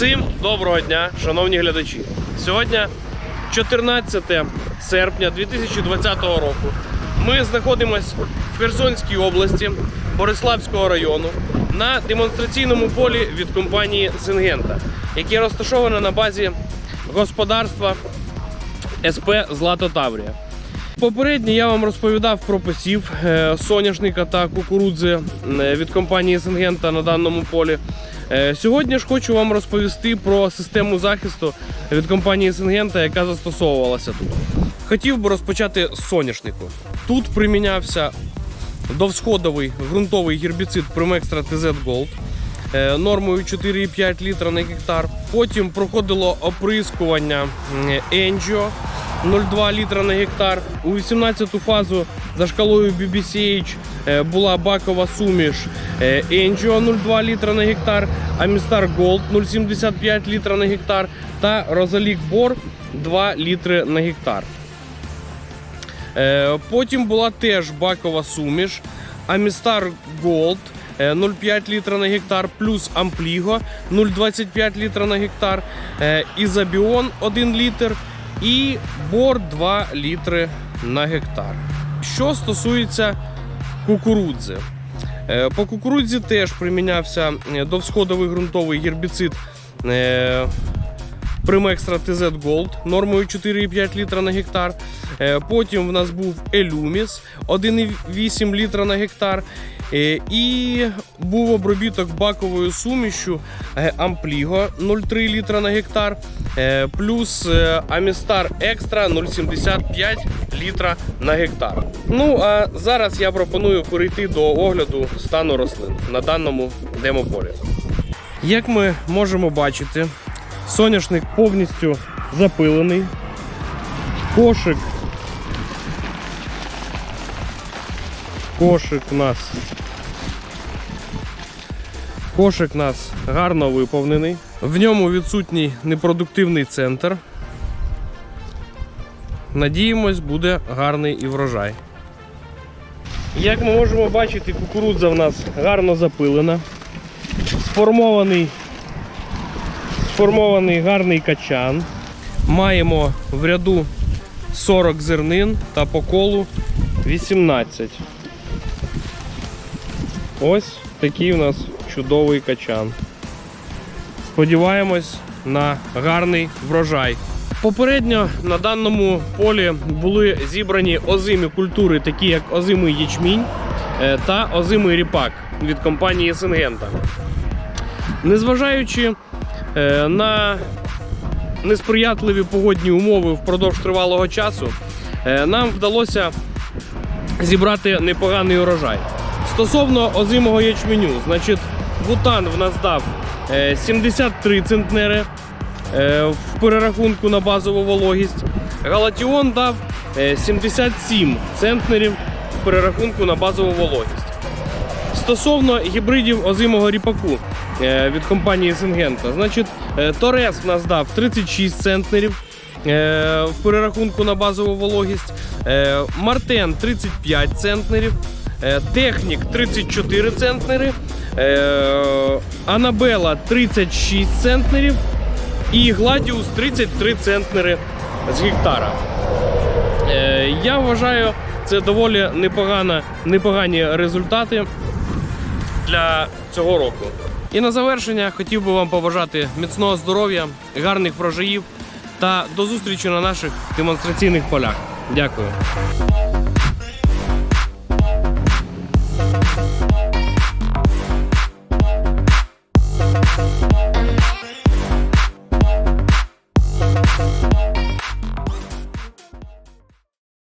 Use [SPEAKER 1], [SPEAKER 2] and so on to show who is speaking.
[SPEAKER 1] Всім доброго дня, шановні глядачі. Сьогодні 14 серпня 2020 року. Ми знаходимося в Херсонській області Бориславського району на демонстраційному полі від компанії Сингента, яке розташоване на базі господарства СП Злато Таврія. Попередньо я вам розповідав про посів е, соняшника та кукурудзи е, від компанії Сингента на даному полі. Е, Сьогодні ж хочу вам розповісти про систему захисту від компанії Сингента, яка застосовувалася тут. Хотів би розпочати з соняшнику. Тут примінявся довсходовий ґрунтовий гербіцид Primextra TZ Gold нормою 4,5 літра на гектар. Потім проходило оприскування Angio 0,2 літра на гектар. У 18-ту фазу за шкалою BBCH е, була бакова суміш е, Angio 0,2 літра на гектар, Amistar Gold 0,75 літра на гектар та Rosalic Bor 2 літри на гектар. Е, Потім була теж бакова суміш. Amistar Gold е, 0,5 літра на гектар, плюс Ampligo 0,25 літра на гектар, е, Ізобіон 1 літр і Бор 2 літри на гектар. Що стосується кукурудзи. Е, По кукурудзі теж примінявся е, довсходовий ґрунтовий гербіцид Primextra TZ Gold нормою 4,5 літра на гектар. Е, Потім в нас був Елюміс 1,8 літра на гектар. Е, І був обробіток баковою сумішю е, Ampligo 0,3 літра на гектар. Плюс е, Amistar Extra 0,75 літра на гектар. Ну а зараз я пропоную перейти до огляду стану рослин на даному демополі. Як ми можемо бачити, соняшник повністю запилений. Кошик. Кошик у нас. Кошик у нас гарно виповнений. В ньому відсутній непродуктивний центр. Надіємось, буде гарний і врожай. Як ми можемо бачити, кукурудза в нас гарно запилена. Сформований сформований гарний качан. Маємо в ряду 40 зернин та по колу 18. Ось такий у нас чудовий качан. Сподіваємось на гарний врожай. Попередньо на даному полі були зібрані озимі культури, такі як озимий ячмінь е, та озимий ріпак від компанії Сингента. Незважаючи на несприятливі погодні умови впродовж тривалого часу, е, нам вдалося зібрати непоганий урожай. Стосовно озимого ячменю, значить, бутан в нас дав е, 73 центнери е, в перерахунку на базову вологість. Галатіон дав е, 77 центнерів в перерахунку на базову вологість. Стосовно гібридів озимого ріпаку е, від компанії Сингента, значить, е, Торес в нас дав 36 центнерів е, в перерахунку на базову вологість, е, Мартен 35 центнерів, е, Технік 34 центнери, е, Анабела 36 центнерів і Гладіус 33 центнери з гектара. Е, Я вважаю, це доволі непогана, непогані результати для цього року. І на завершення хотів би вам побажати міцного здоров'я, гарних врожаїв та до зустрічі на наших демонстраційних полях. Дякую.